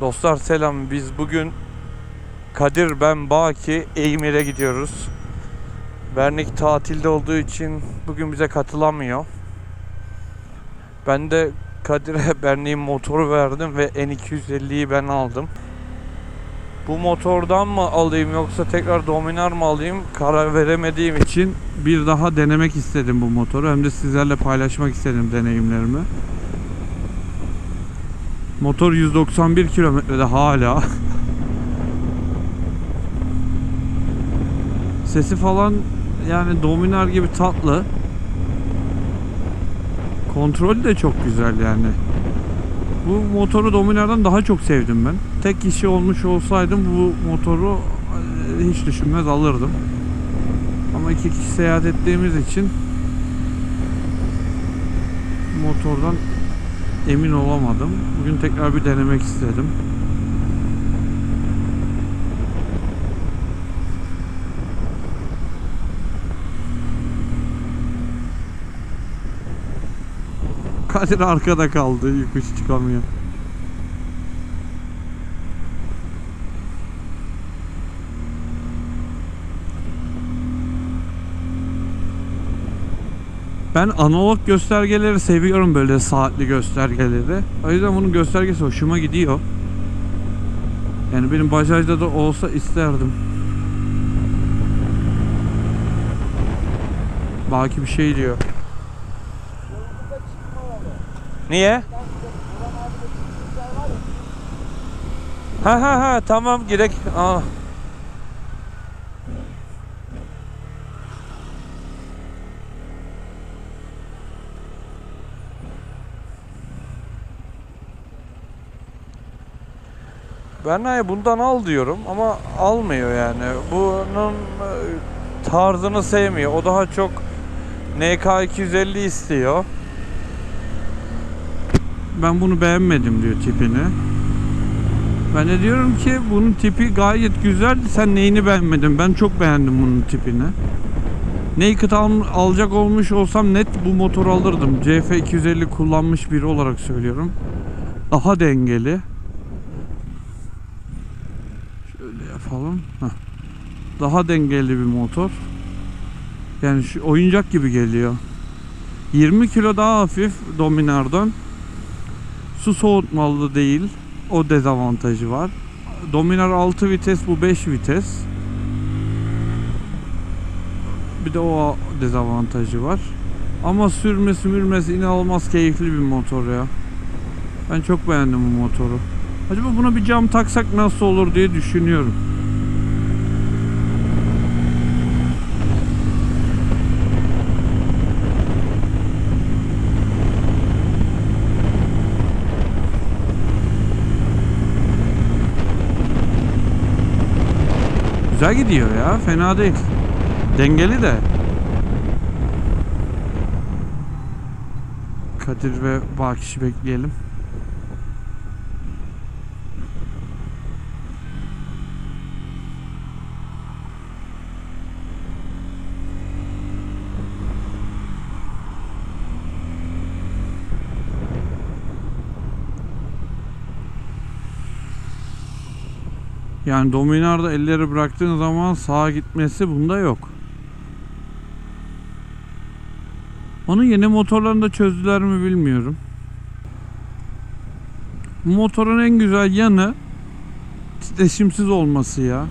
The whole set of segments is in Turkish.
Dostlar selam. Biz bugün Kadir ben Baki Eymir'e gidiyoruz. Bernik tatilde olduğu için bugün bize katılamıyor. Ben de Kadir'e Bernik'in motoru verdim ve N250'yi ben aldım. Bu motordan mı alayım yoksa tekrar Dominar mı alayım karar veremediğim için bir daha denemek istedim bu motoru. Hem de sizlerle paylaşmak istedim deneyimlerimi. Motor 191 kilometrede hala. Sesi falan yani Dominar gibi tatlı. Kontrolü de çok güzel yani. Bu motoru Dominar'dan daha çok sevdim ben. Tek kişi olmuş olsaydım bu motoru e, hiç düşünmez alırdım. Ama iki kişi seyahat ettiğimiz için motordan emin olamadım. Bugün tekrar bir denemek istedim. Kadir arkada kaldı. Yokuş çıkamıyor. Ben analog göstergeleri seviyorum böyle saatli göstergeleri. O yüzden bunun göstergesi hoşuma gidiyor. Yani benim Bajaj'da da olsa isterdim. Baki bir şey diyor. Niye? Ha ha ha tamam gerek. Aa. Hani bundan al diyorum ama almıyor yani. Bunun e, tarzını sevmiyor. O daha çok NK 250 istiyor. Ben bunu beğenmedim diyor tipini. Ben de diyorum ki bunun tipi gayet güzel. Sen neyini beğenmedin? Ben çok beğendim bunun tipini. Naked al, alacak olmuş olsam net bu motoru alırdım. CF 250 kullanmış biri olarak söylüyorum. Daha dengeli. Daha dengeli bir motor. Yani şu oyuncak gibi geliyor. 20 kilo daha hafif Dominar'dan. Su soğutmalı değil. O dezavantajı var. Dominar 6 vites bu 5 vites. Bir de o dezavantajı var. Ama sürmesi mürmesi inanılmaz keyifli bir motor ya. Ben çok beğendim bu motoru. Acaba buna bir cam taksak nasıl olur diye düşünüyorum. Güzel gidiyor ya. Fena değil. Dengeli de. Kadir ve Bakiş'i bekleyelim. Yani Dominar'da elleri bıraktığın zaman sağa gitmesi bunda yok. Onu yeni motorlarında çözdüler mi bilmiyorum. Bu motorun en güzel yanı titreşimsiz olması ya.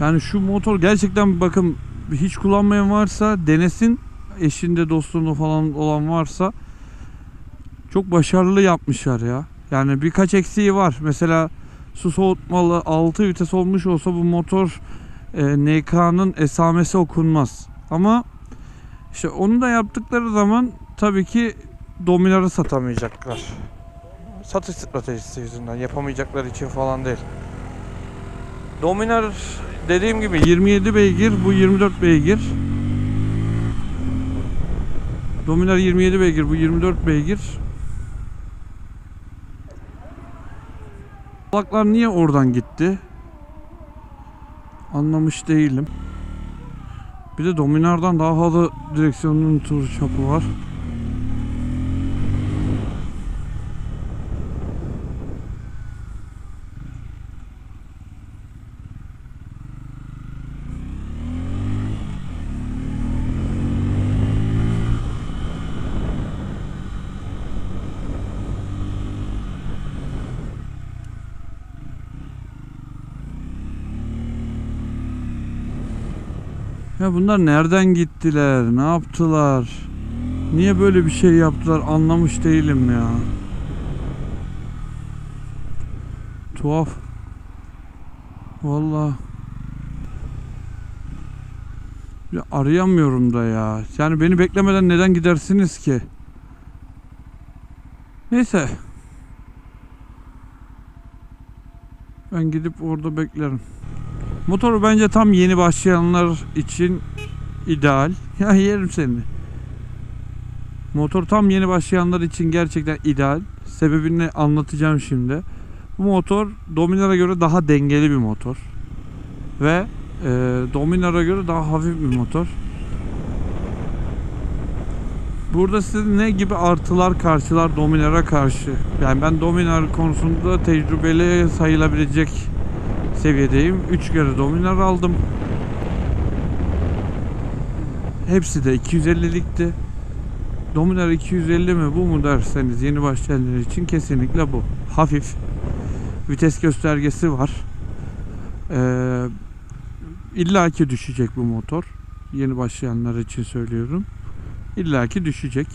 Yani şu motor gerçekten bakın hiç kullanmayan varsa denesin. Eşinde dostluğunda falan olan varsa çok başarılı yapmışlar ya. Yani birkaç eksiği var. Mesela su soğutmalı 6 vites olmuş olsa bu motor e, NK'nın esamesi okunmaz. Ama işte onu da yaptıkları zaman tabii ki Dominar'ı satamayacaklar. Satış stratejisi yüzünden yapamayacakları için falan değil. Dominar dediğim gibi 27 beygir bu 24 beygir. Dominar 27 beygir bu 24 beygir. Kulaklar niye oradan gitti? Anlamış değilim. Bir de Dominar'dan daha havalı direksiyonun tur çapı var. Ya bunlar nereden gittiler? Ne yaptılar? Niye böyle bir şey yaptılar anlamış değilim ya. Tuhaf. Vallahi. Ya arayamıyorum da ya. Yani beni beklemeden neden gidersiniz ki? Neyse. Ben gidip orada beklerim. Motoru bence tam yeni başlayanlar için ideal. Ya yerim seni. Motor tam yeni başlayanlar için gerçekten ideal. Sebebini anlatacağım şimdi. Bu motor Dominar'a göre daha dengeli bir motor. Ve e, Dominar'a göre daha hafif bir motor. Burada size ne gibi artılar karşılar Dominar'a karşı? Yani ben Dominar konusunda tecrübeli sayılabilecek seviyedeyim. 3 kere Dominar aldım. Hepsi de 250'likti. Dominar 250 mi bu mu derseniz yeni başlayanlar için kesinlikle bu. Hafif. Vites göstergesi var. Ee, İlla ki düşecek bu motor. Yeni başlayanlar için söylüyorum. İlla ki düşecek.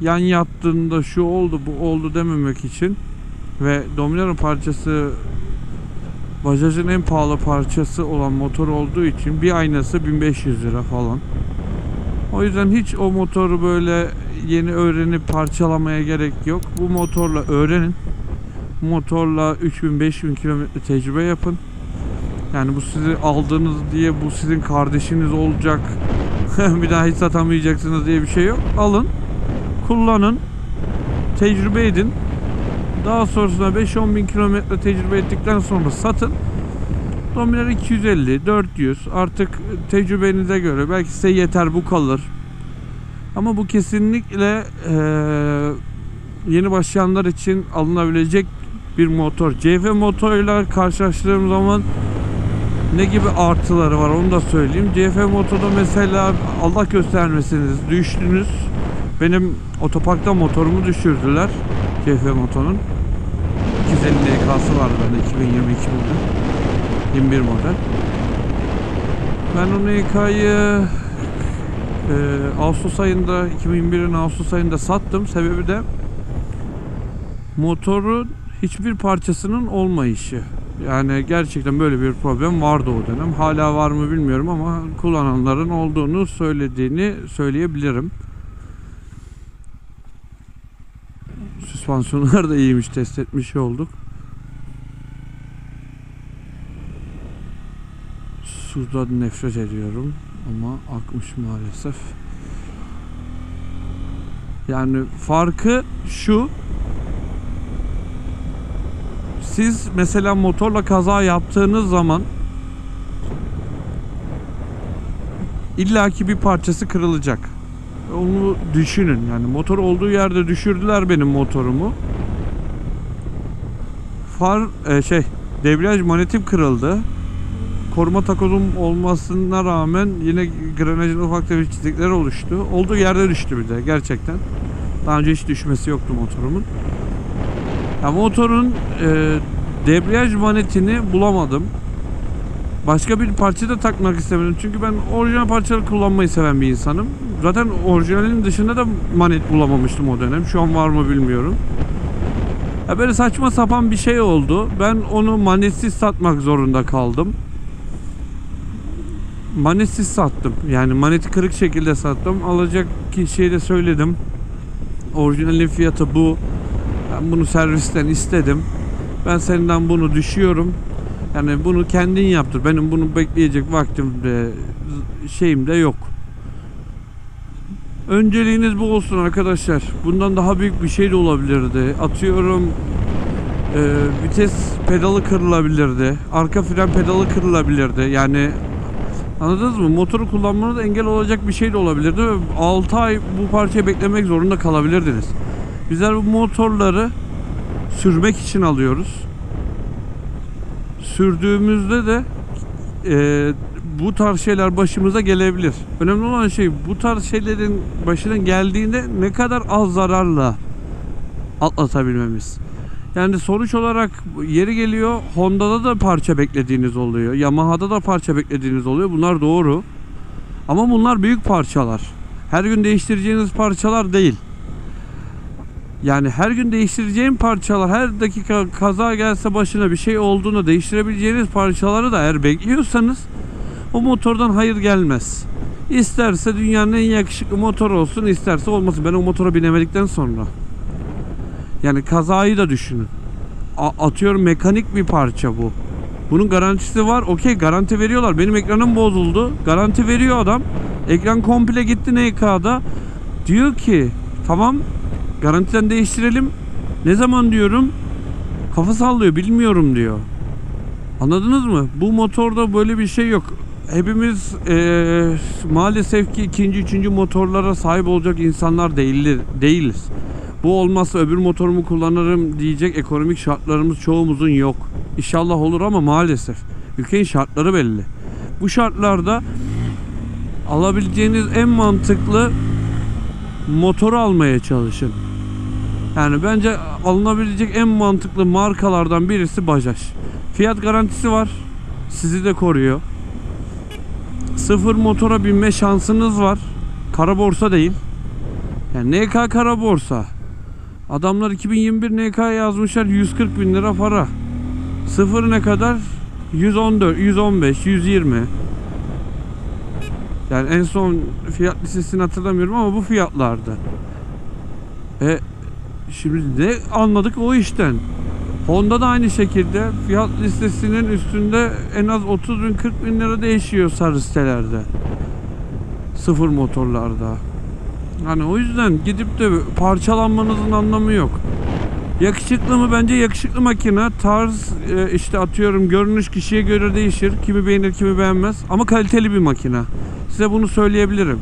Yan yattığında şu oldu bu oldu dememek için ve Dominar'ın parçası Bajaj'ın en pahalı parçası olan motor olduğu için bir aynası 1500 lira falan. O yüzden hiç o motoru böyle yeni öğrenip parçalamaya gerek yok. Bu motorla öğrenin. Motorla 3000-5000 kilometre tecrübe yapın. Yani bu sizi aldığınız diye bu sizin kardeşiniz olacak. bir daha hiç satamayacaksınız diye bir şey yok. Alın, kullanın, tecrübe edin. Daha sonrasında 5-10 bin kilometre tecrübe ettikten sonra satın. Dominar 250, 400 artık tecrübenize göre belki size yeter bu kalır. Ama bu kesinlikle eee, yeni başlayanlar için alınabilecek bir motor. CF motoruyla karşılaştırdığım zaman ne gibi artıları var onu da söyleyeyim. CF motoda mesela Allah göstermesiniz düştünüz. Benim otoparkta motorumu düşürdüler. CF motorun. 250 DK'sı var bende 2022 model. 21 model. Ben o NK'yı e, Ağustos ayında 2021'in Ağustos ayında sattım. Sebebi de motorun hiçbir parçasının olmayışı. Yani gerçekten böyle bir problem vardı o dönem. Hala var mı bilmiyorum ama kullananların olduğunu söylediğini söyleyebilirim. Süspansiyonlar da iyiymiş test etmiş olduk. Sudan nefret ediyorum ama akmış maalesef. Yani farkı şu siz mesela motorla kaza yaptığınız zaman illaki bir parçası kırılacak. Onu düşünün yani motor olduğu yerde düşürdüler benim motorumu. Far e, şey debriyaj manetim kırıldı. Koruma takozum olmasına rağmen yine granajın ufak tefek çizikler oluştu. Olduğu yerde düştü bir de gerçekten. Daha önce hiç düşmesi yoktu motorumun. Ya motorun e, debriyaj manetini bulamadım. Başka bir parça da takmak istemedim. Çünkü ben orijinal parçaları kullanmayı seven bir insanım. Zaten orijinalinin dışında da manet bulamamıştım o dönem. Şu an var mı bilmiyorum. Ya böyle saçma sapan bir şey oldu. Ben onu manetsiz satmak zorunda kaldım. Manetsiz sattım. Yani maneti kırık şekilde sattım. Alacak kişiye de söyledim. Orijinalin fiyatı bu. Ben bunu servisten istedim. Ben senden bunu düşüyorum. Yani bunu kendin yaptır. Benim bunu bekleyecek vaktim de şeyim de yok. Önceliğiniz bu olsun arkadaşlar. Bundan daha büyük bir şey de olabilirdi. Atıyorum e, vites pedalı kırılabilirdi. Arka fren pedalı kırılabilirdi. Yani anladınız mı? Motoru kullanmanız engel olacak bir şey de olabilirdi. 6 ay bu parçayı beklemek zorunda kalabilirdiniz. Bizler bu motorları sürmek için alıyoruz. Sürdüğümüzde de e, bu tarz şeyler başımıza gelebilir. Önemli olan şey bu tarz şeylerin başına geldiğinde ne kadar az zararla atlatabilmemiz. Yani sonuç olarak yeri geliyor Honda'da da parça beklediğiniz oluyor. Yamaha'da da parça beklediğiniz oluyor. Bunlar doğru. Ama bunlar büyük parçalar. Her gün değiştireceğiniz parçalar değil. Yani her gün değiştireceğin parçalar her dakika kaza gelse başına bir şey olduğunda değiştirebileceğiniz parçaları da eğer bekliyorsanız o motordan hayır gelmez. İsterse dünyanın en yakışıklı motor olsun isterse olmasın. Ben o motora binemedikten sonra. Yani kazayı da düşünün. A- atıyorum mekanik bir parça bu. Bunun garantisi var. Okey garanti veriyorlar. Benim ekranım bozuldu. Garanti veriyor adam. Ekran komple gitti NK'da. Diyor ki tamam garantiden değiştirelim. Ne zaman diyorum. Kafa sallıyor bilmiyorum diyor. Anladınız mı? Bu motorda böyle bir şey yok. Hepimiz eee, maalesef ki ikinci, üçüncü motorlara sahip olacak insanlar değildir, değiliz. Bu olmazsa öbür motorumu kullanırım diyecek ekonomik şartlarımız çoğumuzun yok. İnşallah olur ama maalesef. Ülkenin şartları belli. Bu şartlarda alabileceğiniz en mantıklı motoru almaya çalışın. Yani bence alınabilecek en mantıklı markalardan birisi Bajaj. Fiyat garantisi var. Sizi de koruyor. Sıfır motora binme şansınız var. Kara borsa değil. Yani NK kara borsa. Adamlar 2021 NK yazmışlar 140 bin lira para. Sıfır ne kadar? 114, 115, 120. Yani en son fiyat listesini hatırlamıyorum ama bu fiyatlarda. E şimdi ne anladık o işten? Honda da aynı şekilde fiyat listesinin üstünde en az 30 bin 40 bin lira değişiyor sarı sitelerde. Sıfır motorlarda. Hani o yüzden gidip de parçalanmanızın anlamı yok. Yakışıklı mı? Bence yakışıklı makine. Tarz e, işte atıyorum görünüş kişiye göre değişir. Kimi beğenir kimi beğenmez. Ama kaliteli bir makine. Size bunu söyleyebilirim.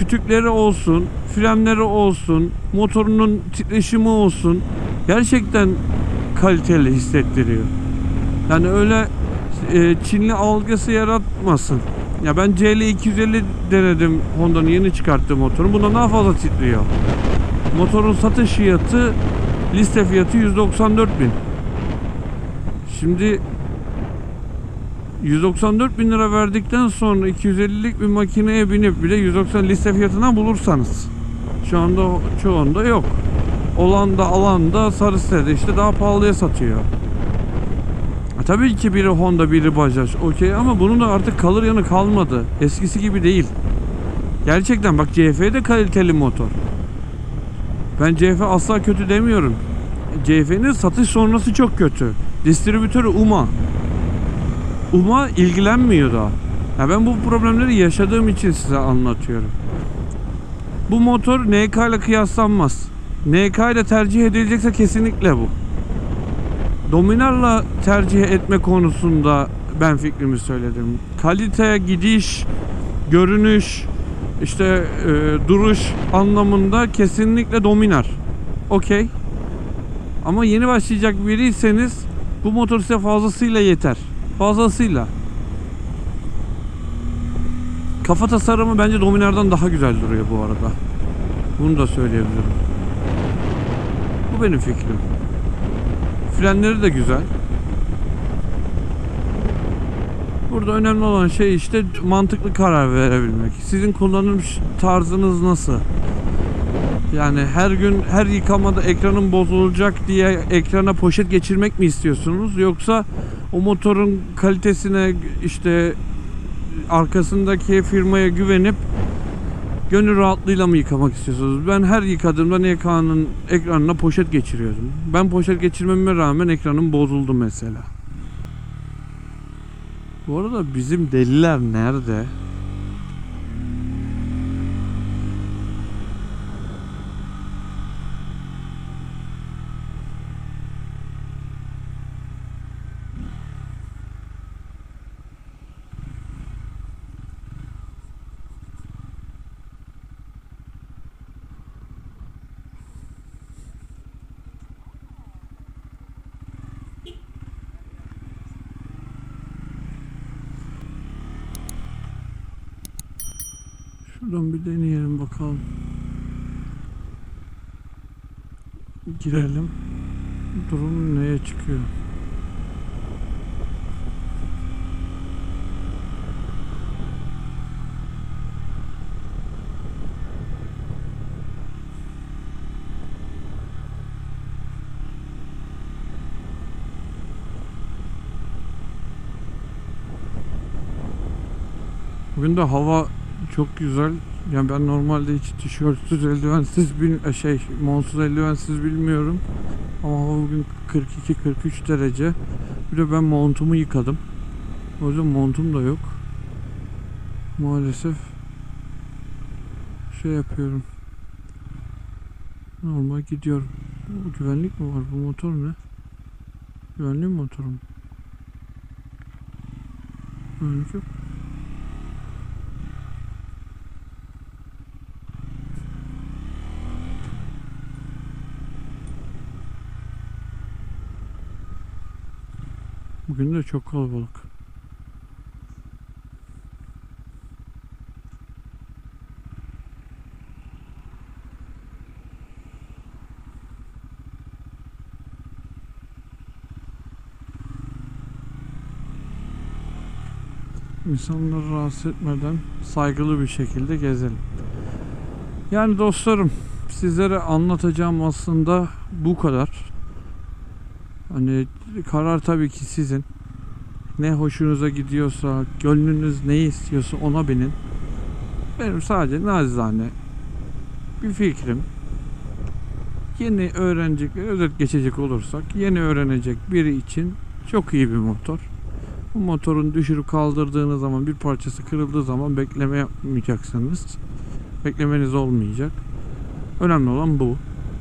Kütükleri olsun, frenleri olsun, motorunun titreşimi olsun. Gerçekten kaliteli hissettiriyor. Yani öyle e, Çinli algısı yaratmasın. Ya ben CL 250 denedim Honda'nın yeni çıkarttığı motorun. Bunda daha fazla titriyor. Motorun satış fiyatı liste fiyatı 194 bin. Şimdi 194 bin lira verdikten sonra 250'lik bir makineye binip bile 190 liste fiyatından bulursanız şu anda çoğunda yok. Olan da alan da sarı sitede işte daha pahalıya satıyor. E tabii ki biri Honda biri Bajaj okey ama bunun da artık kalır yanı kalmadı. Eskisi gibi değil. Gerçekten bak CF de kaliteli motor. Ben CF asla kötü demiyorum. CF'nin satış sonrası çok kötü. Distribütörü UMA. UMA ilgilenmiyor da. Ya ben bu problemleri yaşadığım için size anlatıyorum. Bu motor NK ile kıyaslanmaz. NK ile tercih edilecekse kesinlikle bu. Dominar'la tercih etme konusunda ben fikrimi söyledim. Kalite, gidiş, görünüş, işte e, duruş anlamında kesinlikle Dominar. Okey. Ama yeni başlayacak biriyseniz bu motor size fazlasıyla yeter. Fazlasıyla. Kafa tasarımı bence Dominar'dan daha güzel duruyor bu arada. Bunu da söyleyebilirim. Bu benim fikrim. Frenleri de güzel. Burada önemli olan şey işte mantıklı karar verebilmek. Sizin kullanım tarzınız nasıl? Yani her gün her yıkamada ekranın bozulacak diye ekrana poşet geçirmek mi istiyorsunuz? Yoksa o motorun kalitesine işte arkasındaki firmaya güvenip gönül rahatlığıyla mı yıkamak istiyorsunuz? Ben her yıkadığımda NK'nın ekranına poşet geçiriyordum. Ben poşet geçirmeme rağmen ekranım bozuldu mesela. Bu arada bizim deliler nerede? Şuradan bir deneyelim bakalım. Girelim. durum neye çıkıyor? Bugün de hava çok güzel. Yani ben normalde hiç tişörtsüz, eldivensiz, bil şey, monsuz eldivensiz bilmiyorum. Ama bugün 42-43 derece. Bir de ben montumu yıkadım. O yüzden montum da yok. Maalesef şey yapıyorum. Normal gidiyorum. Bu güvenlik mi var? Bu motor ne? Güvenlik motoru mu? Güvenlik yok. Bugün de çok kalabalık. İnsanları rahatsız etmeden saygılı bir şekilde gezelim. Yani dostlarım sizlere anlatacağım aslında bu kadar. Hani karar tabii ki sizin. Ne hoşunuza gidiyorsa, gönlünüz ne istiyorsa ona binin. Benim sadece nazizane bir fikrim. Yeni öğrenecekler, özet geçecek olursak, yeni öğrenecek biri için çok iyi bir motor. Bu motorun düşürüp kaldırdığınız zaman, bir parçası kırıldığı zaman bekleme yapmayacaksınız. Beklemeniz olmayacak. Önemli olan bu.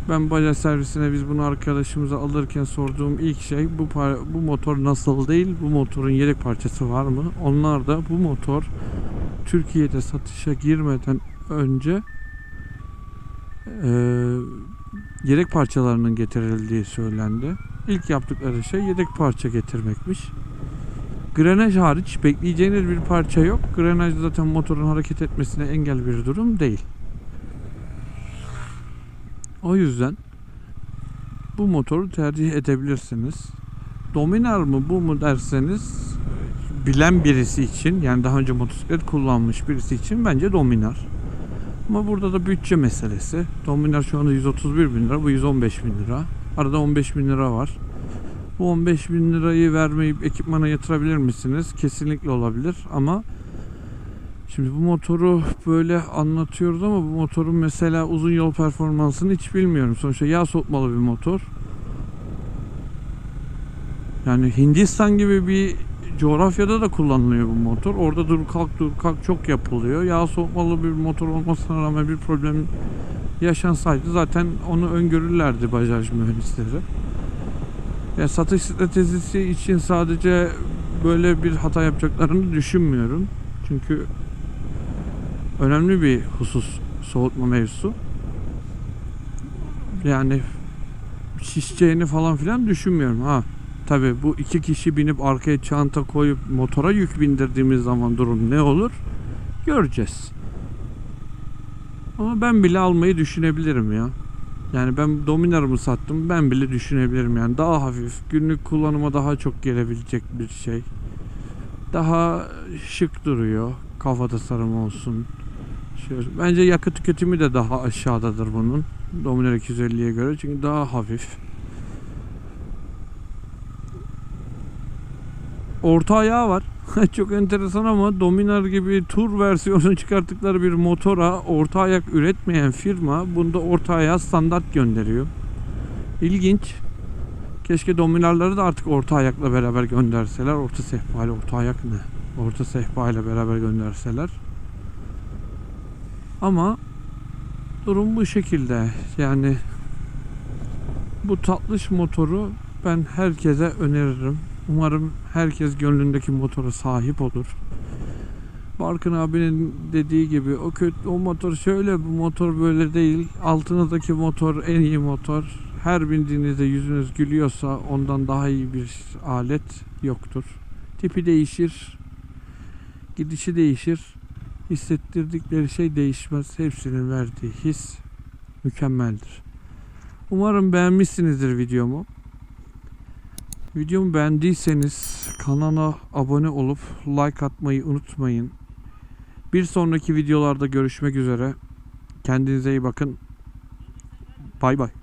Ben Bajaj servisine biz bunu arkadaşımıza alırken sorduğum ilk şey bu bu motor nasıl değil, bu motorun yedek parçası var mı? Onlar da bu motor Türkiye'de satışa girmeden önce eee, yedek parçalarının getirildiği söylendi. İlk yaptıkları şey yedek parça getirmekmiş. Grenaj hariç bekleyeceğiniz bir parça yok. Grenaj zaten motorun hareket etmesine engel bir durum değil. O yüzden bu motoru tercih edebilirsiniz. Dominar mı bu mu derseniz bilen birisi için yani daha önce motosiklet kullanmış birisi için bence Dominar. Ama burada da bütçe meselesi. Dominar şu anda 131 bin lira bu 115 bin lira. Arada 15 bin lira var. Bu 15 bin lirayı vermeyip ekipmana yatırabilir misiniz? Kesinlikle olabilir ama Şimdi bu motoru böyle anlatıyoruz ama bu motorun mesela uzun yol performansını hiç bilmiyorum. Sonuçta yağ soğutmalı bir motor. Yani Hindistan gibi bir coğrafyada da kullanılıyor bu motor. Orada dur kalk dur kalk çok yapılıyor. Yağ soğutmalı bir motor olmasına rağmen bir problem yaşansaydı zaten onu öngörürlerdi Bajaj mühendisleri. Yani satış stratejisi için sadece böyle bir hata yapacaklarını düşünmüyorum. Çünkü önemli bir husus soğutma mevzusu. Yani şişeceğini falan filan düşünmüyorum. Ha tabi bu iki kişi binip arkaya çanta koyup motora yük bindirdiğimiz zaman durum ne olur? Göreceğiz. Ama ben bile almayı düşünebilirim ya. Yani ben Dominar'ımı sattım. Ben bile düşünebilirim yani. Daha hafif, günlük kullanıma daha çok gelebilecek bir şey. Daha şık duruyor. Kafa tasarımı olsun. Şöyle. Bence yakıt tüketimi de daha aşağıdadır bunun. Dominar 250'ye göre çünkü daha hafif. Orta ayağı var. Çok enteresan ama Dominar gibi tur versiyonu çıkarttıkları bir motora orta ayak üretmeyen firma bunda orta ayağı standart gönderiyor. İlginç. Keşke Dominarları da artık orta ayakla beraber gönderseler. Orta sehpa ile orta ayak ne? Orta sehpa ile beraber gönderseler. Ama durum bu şekilde. Yani bu tatlış motoru ben herkese öneririm. Umarım herkes gönlündeki motora sahip olur. Barkın abinin dediği gibi o kötü o motor şöyle bu motor böyle değil. Altınızdaki motor en iyi motor. Her bindiğinizde yüzünüz gülüyorsa ondan daha iyi bir alet yoktur. Tipi değişir. Gidişi değişir. Hissettirdikleri şey değişmez. Hepsinin verdiği his mükemmeldir. Umarım beğenmişsinizdir videomu. Videomu beğendiyseniz kanala abone olup like atmayı unutmayın. Bir sonraki videolarda görüşmek üzere. Kendinize iyi bakın. Bay bay.